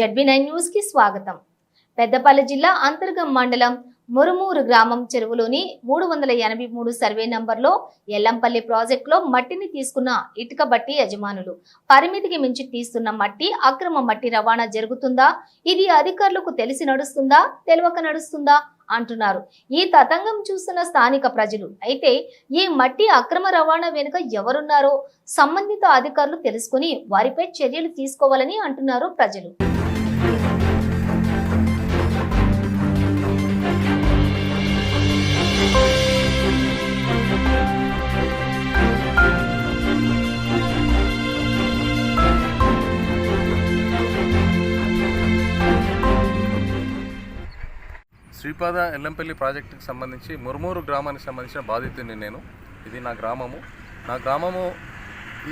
ZB nine న్యూస్కి స్వాగతం. పెద్దపల్లి జిల్లా అంతర్గం మండలం మురుమూరు గ్రామం చెరువులోని మూడు వందల ఎనభై మూడు సర్వే నంబర్లో ఎల్లంపల్లి ప్రాజెక్టులో మట్టిని తీసుకున్న ఇటుక బట్టి యజమానులు. పరిమితికి మించి తీస్తున్న మట్టి అక్రమ మట్టి రవాణా జరుగుతుందా? ఇది అధికారులకు తెలిసి నడుస్తుందా? తెలియక నడుస్తుందా? అంటున్నారు. ఈ తతంగం చూస్తున్న స్థానిక ప్రజలు. అయితే ఈ మట్టి అక్రమ రవాణా వెనుక ఎవరున్నారో సంబంధిత అధికారులు తెలుసుకుని వారిపై చర్యలు తీసుకోవాలని అంటున్నారు ప్రజలు. శ్రీపాద ఎల్లంపల్లి ప్రాజెక్టుకి సంబంధించి మురుమూరు గ్రామానికి సంబంధించిన బాధితుడిని నేను. ఇది నా గ్రామము. నా గ్రామము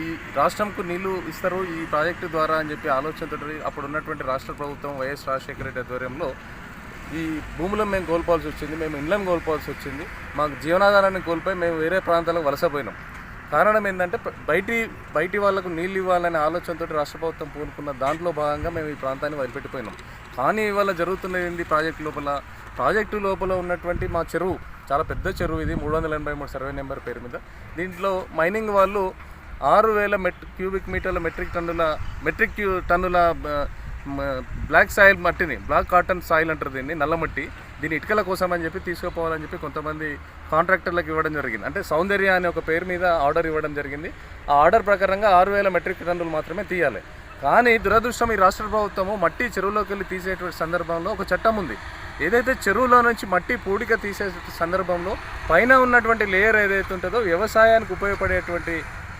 ఈ రాష్ట్రంకు నీళ్ళు ఇస్తారు ఈ ప్రాజెక్టు ద్వారా అని చెప్పి ఆలోచనతో అప్పుడు ఉన్నటువంటి రాష్ట్ర ప్రభుత్వం వైఎస్ రాజశేఖర రెడ్డి ఆధ్వర్యంలో ఈ భూములను మేము కోల్పోవాల్సి వచ్చింది మేము ఇండ్లను కోల్పోవాల్సి వచ్చింది మాకు జీవనాధారాన్ని కోల్పోయి మేము వేరే ప్రాంతాలకు వలసపోయినాం కారణం ఏంటంటే బయటి బయటి వాళ్ళకు నీళ్ళు ఇవ్వాలనే ఆలోచనతో రాష్ట్ర ప్రభుత్వం పూనుకున్న దాంట్లో భాగంగా మేము ఈ ప్రాంతాన్ని వదిలిపెట్టిపోయినాం. కానీ ఇవాళ జరుగుతున్నది ఏంటి ప్రాజెక్టు లోపల? ప్రాజెక్టు లోపల ఉన్నటువంటి మా చెరువు చాలా పెద్ద చెరువు ఇది మూడు వందల ఎనభై మూడు సర్వే నెంబర్ పేరు మీద. దీంట్లో మైనింగ్ వాళ్ళు ఆరు వేల మెట్ క్యూబిక్ మీటర్ల మెట్రిక్ టన్నుల మెట్రిక్ క్యూ టన్నుల బ్లాక్ సాయిల్ మట్టిని బ్లాక్ కాటన్ సాయిల్ అంటారు దీన్ని నల్ల మట్టి దీన్ని ఇటుకల కోసం అని చెప్పి తీసుకుపోవాలని చెప్పి కొంతమంది కాంట్రాక్టర్లకు ఇవ్వడం జరిగింది. అంటే సౌందర్య అనే ఒక పేరు మీద ఆర్డర్ ఇవ్వడం జరిగింది. ఆ ఆర్డర్ ప్రకారంగా ఆరు వేల మెట్రిక్ టన్నులు మాత్రమే తీయాలి. కానీ దురదృష్టం ఈ రాష్ట్ర ప్రభుత్వము మట్టి చెరువులోకి వెళ్ళి తీసేటువంటి సందర్భంలో ఒక చట్టం ఉంది. ఏదైతే చెరువులో నుంచి మట్టి పూడిక తీసే సందర్భంలో పైన ఉన్నటువంటి లేయర్ ఏదైతే ఉంటుందో వ్యవసాయానికి ఉపయోగపడేటువంటి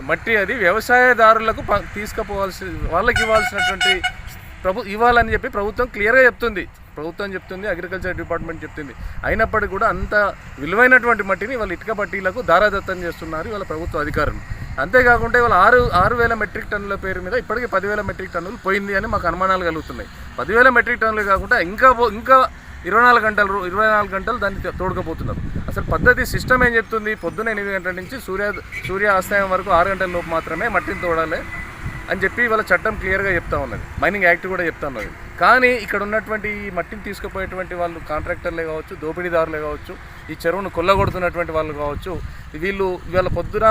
మట్టి అది వ్యవసాయదారులకు తీసుకుపోవాల్సి వాళ్ళకి ఇవ్వాల్సినటువంటి ప్రభు ఇవ్వాలని చెప్పి ప్రభుత్వం క్లియర్గా చెప్తుంది. ప్రభుత్వం చెప్తుంది అగ్రికల్చర్ డిపార్ట్మెంట్ చెప్తుంది. అయినప్పటికీ కూడా అంత విలువైనటువంటి మట్టిని వాళ్ళ ఇటుక పట్టీలకు దారాదత్తం చేస్తున్నారు వాళ్ళ ప్రభుత్వ అధికారులు. అంతేకాకుండా ఇవాళ ఆరు ఆరు వేల మెట్రిక్ టన్నుల పేరు మీద ఇప్పటికీ పదివేల మెట్రిక్ టన్నులు పోయింది అని మాకు అనుమానాలు కలుగుతున్నాయి. పదివేల మెట్రిక్ టన్నులు కాకుండా ఇంకా ఇంకా ఇరవై నాలుగు గంటలు ఇరవై నాలుగు గంటలు దాన్ని తోడుకపోతున్నారు. అసలు పద్ధతి సిస్టమ్ ఏం చెప్తుంది? పొద్దున్న ఎనిమిది గంటల నుంచి సూర్య సూర్య అస్తమయం వరకు ఆరు గంటల లోపు మాత్రమే మట్టిని తోడాలి అని చెప్పి వాళ్ళ చట్టం క్లియర్గా చెప్తా ఉన్నది. మైనింగ్ యాక్ట్ కూడా చెప్తా ఉన్నది. కానీ ఇక్కడ ఉన్నటువంటి ఈ మట్టిని తీసుకుపోయేటువంటి వాళ్ళు కాంట్రాక్టర్లే కావచ్చు దోపిడీదారులే కావచ్చు ఈ చెరువును కొల్లగొడుతున్నటువంటి వాళ్ళు కావచ్చు వీళ్ళు ఇవాళ పొద్దున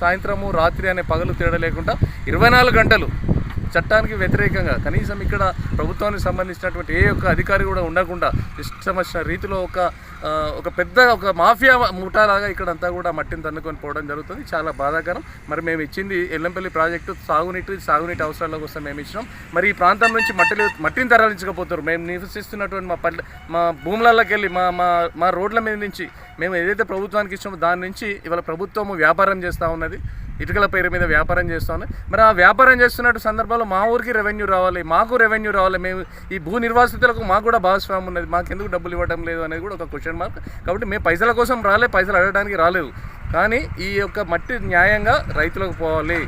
సాయంత్రము రాత్రి అనే పగలు తేడా లేకుండా ఇరవై నాలుగు గంటలు చట్టానికి వ్యతిరేకంగా కనీసం ఇక్కడ ప్రభుత్వానికి సంబంధించినటువంటి ఏ ఒక్క అధికారి కూడా ఉండకుండా ఇష్టం వచ్చిన రీతిలో ఒక ఒక పెద్ద ఒక మాఫియా ముఠాలాగా ఇక్కడ అంతా కూడా మట్టిని తన్నుకొని పోవడం జరుగుతుంది. చాలా బాధాకరం. మరి మేము ఇచ్చింది ఎల్లంపల్లి ప్రాజెక్టు సాగునీటి సాగునీటి అవసరాల కోసం మేము ఇచ్చినాం. మరి ఈ ప్రాంతం నుంచి మట్టిని మట్టిని తరలించకపోతారు మేము నివసిస్తున్నటువంటి మా పల్లె మా భూములలోకి వెళ్ళి మా మా మా రోడ్ల మీద నుంచి మేము ఏదైతే ప్రభుత్వానికి ఇచ్చామో దాని నుంచి ఇవాళ ప్రభుత్వము వ్యాపారం చేస్తూ ఉన్నది. ఇటుకల పేరు మీద వ్యాపారం చేస్తాను. మరి ఆ వ్యాపారం చేస్తున్నట్టు సందర్భంలో మా ఊరికి రెవెన్యూ రావాలి మాకు రెవెన్యూ రావాలి మేము ఈ భూ నిర్వాసితులకు మాకు కూడా భాగస్వామ్యం ఉన్నది. మాకు ఎందుకు డబ్బులు ఇవ్వడం లేదు అనేది కూడా ఒక క్వశ్చన్ మార్క్ కాబట్టి మేము పైసల కోసం రాలే పైసలు అడగడానికి రాలేదు. కానీ ఈ యొక్క మట్టి న్యాయంగా రైతులకు పోవాలి.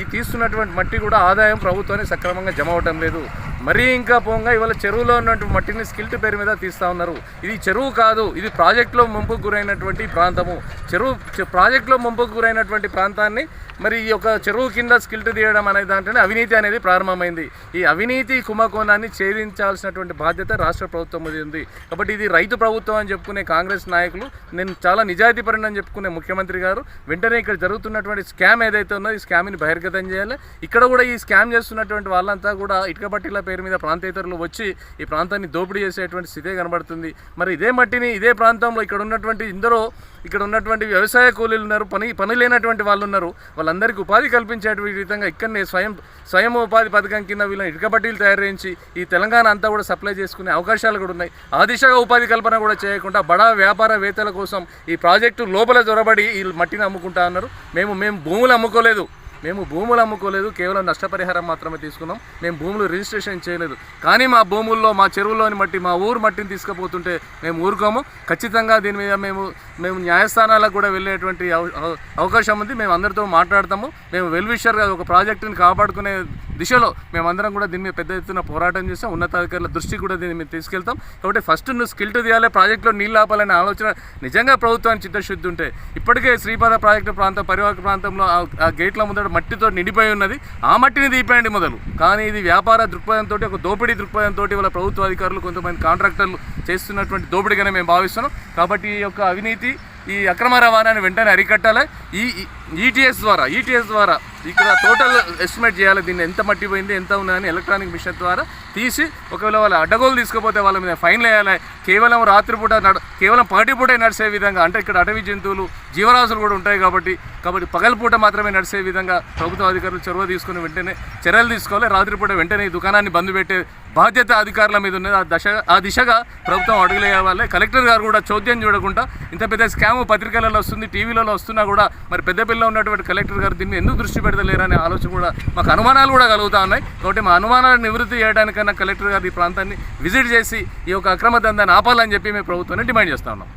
ఈ తీస్తున్నటువంటి మట్టి కూడా ఆదాయం ప్రభుత్వానికి సక్రమంగా జమ అవటం లేదు. మరీ ఇంకా పోగా ఇవాళ చెరువులో ఉన్నటువంటి మట్టిని స్కిల్ట్ పేరు మీద తీస్తూ ఉన్నారు. ఇది చెరువు కాదు ఇది ప్రాజెక్టులో ముంపుకు గురైనటువంటి ప్రాంతము. చెరువు ప్రాజెక్టులో ముంపుకు గురైనటువంటి ప్రాంతాన్ని మరి ఈ యొక్క చెరువు కింద స్కిల్ట్ తీయడం అనే దాంట్లోనే అవినీతి అనేది ప్రారంభమైంది. ఈ అవినీతి కుంభకోణాన్ని ఛేదించాల్సినటువంటి బాధ్యత రాష్ట్ర ప్రభుత్వం మీద ఉంది. కాబట్టి ఇది రైతు ప్రభుత్వం అని చెప్పుకునే కాంగ్రెస్ నాయకులు నేను చాలా నిజాయితీపరుని అని చెప్పుకునే ముఖ్యమంత్రి గారు వెంటనే ఇక్కడ జరుగుతున్నటువంటి స్కామ్ ఏదైతే ఉందో ఈ స్కామ్ని బహిర్గతం చేయాలి. ఇక్కడ కూడా ఈ స్కామ్ చేస్తున్నటువంటి వాళ్ళంతా కూడా ఇటుక పేరు మీద ప్రాంతేతరులు వచ్చి ఈ ప్రాంతాన్ని దోపిడీ చేసేటువంటి స్థితే కనబడుతుంది. మరి ఇదే మట్టిని ఇదే ప్రాంతంలో ఇక్కడ ఉన్నటువంటి ఇందరో ఇక్కడ ఉన్నటువంటి వ్యవసాయ కూలీలు ఉన్నారు పని పని లేనటువంటి వాళ్ళు ఉన్నారు. వాళ్ళందరికీ ఉపాధి కల్పించేటువంటి విధంగా ఇక్కడనే స్వయం స్వయం ఉపాధి పథకం కింద వీళ్ళని ఇటుక పట్టీలు తయారు చేయించి ఈ తెలంగాణ అంతా కూడా సప్లై చేసుకునే అవకాశాలు కూడా ఉన్నాయి. ఆ దిశగా ఉపాధి కల్పన కూడా చేయకుండా బడా వ్యాపారవేత్తల కోసం ఈ ప్రాజెక్టు లోపల జొరబడి ఈ మట్టిని అమ్ముకుంటా ఉన్నారు మేము మేము భూములు అమ్ముకోలేదు. మేము భూములు అమ్ముకోలేదు కేవలం నష్టపరిహారం మాత్రమే తీసుకున్నాం. మేము భూములు రిజిస్ట్రేషన్ చేయలేదు. కానీ మా భూముల్లో మా చెరువులోని మట్టి మా ఊరు మట్టిని తీసుకుపోతుంటే మేము ఊరుకోము. ఖచ్చితంగా దీని మీద మేము మేము న్యాయస్థానాలకు కూడా వెళ్ళేటువంటి అవ- అవకాశం ఉంది. మేము అందరితో మాట్లాడతాము. మేము వెల్విషర్గా ఒక ప్రాజెక్టుని కాపాడుకునే దిశలో మేమందరం కూడా దీని మీద పెద్ద ఎత్తున పోరాటం చేస్తాం ఉన్నతాధికారుల దృష్టి కూడా దీన్ని మేము తీసుకెళ్తాం. కాబట్టి ఫస్ట్ నువ్వు స్కిల్ట్ తీయాలి ప్రాజెక్టులో నీళ్ళు ఆపాలనే ఆలోచన నిజంగా ప్రభుత్వానికి చిత్తశుద్ధి ఉంటే ఇప్పటికే శ్రీపాద ప్రాజెక్టు ప్రాంతం పరివాహక ప్రాంతంలో ఆ- ఆ గేట్ల ముందర మట్టితో నిండిపోయి ఉన్నది. ఆ మట్టిని తీపేయండి మొదలు. కానీ ఇది వ్యాపార దృక్పథంతో ఒక దోపిడీ దృక్పథంతో వాళ్ళ ప్రభుత్వ అధికారులు కొంతమంది కాంట్రాక్టర్లు చేస్తున్నటువంటి దోపిడీగానే మేము భావిస్తున్నాం. కాబట్టి ఈ యొక్క అవినీతి ఈ అక్రమ రవాణాని వెంటనే అరికట్టాలి. ఈ ఈటీఎస్ ద్వారా ఈటీఎస్ ద్వారా ఇక్కడ టోటల్ ఎస్టిమేట్ చేయాలి దీన్ని ఎంత మట్టి పోయింది ఎంత ఉన్నదని ఎలక్ట్రానిక్ మిషన్ ద్వారా తీసి ఒకవేళ వాళ్ళ అడ్డగోలు తీసుకుపోతే వాళ్ళ మీద ఫైన్లు వేయాలి కేవలం రాత్రిపూట నడ కేవలం పగటిపూటే నడిచే విధంగా అంటే ఇక్కడ అటవీ జంతువులు జీవరాశులు కూడా ఉంటాయి కాబట్టి కాబట్టి పగలపూట మాత్రమే నడిచే విధంగా ప్రభుత్వ అధికారులు చొరవ తీసుకుని వెంటనే చర్యలు తీసుకోవాలి. రాత్రిపూట వెంటనే ఈ దుకాణాన్ని బంద్ పెట్టే బాధ్యత అధికారుల మీద ఉన్నది. ఆ దశ ఆ దిశగా ప్రభుత్వం అడుగులేయాలి కలెక్టర్ గారు కూడా చోద్యం చూడకుండా ఇంత పెద్ద స్కామ్ పత్రికలలో వస్తుంది టీవీలలో వస్తున్నా కూడా మరి పెద్దపిల్ల ఉన్నటువంటి కలెక్టర్ గారు దీన్ని ఎందుకు దృష్టి పెడతలేరనే ఆలోచన కూడా మాకు అనుమానాలు కూడా కలుగుతా ఉన్నాయి. కాబట్టి మా అనుమానాలను నివృత్తి చేయడానికన్నా కలెక్టర్ గారు ఈ ప్రాంతాన్ని విజిట్ చేసి ఈ యొక్క అక్రమ దందాన్ని ఆపాలని చెప్పి మేము ప్రభుత్వాన్ని డిమాండ్ చేస్తా ఉన్నాం.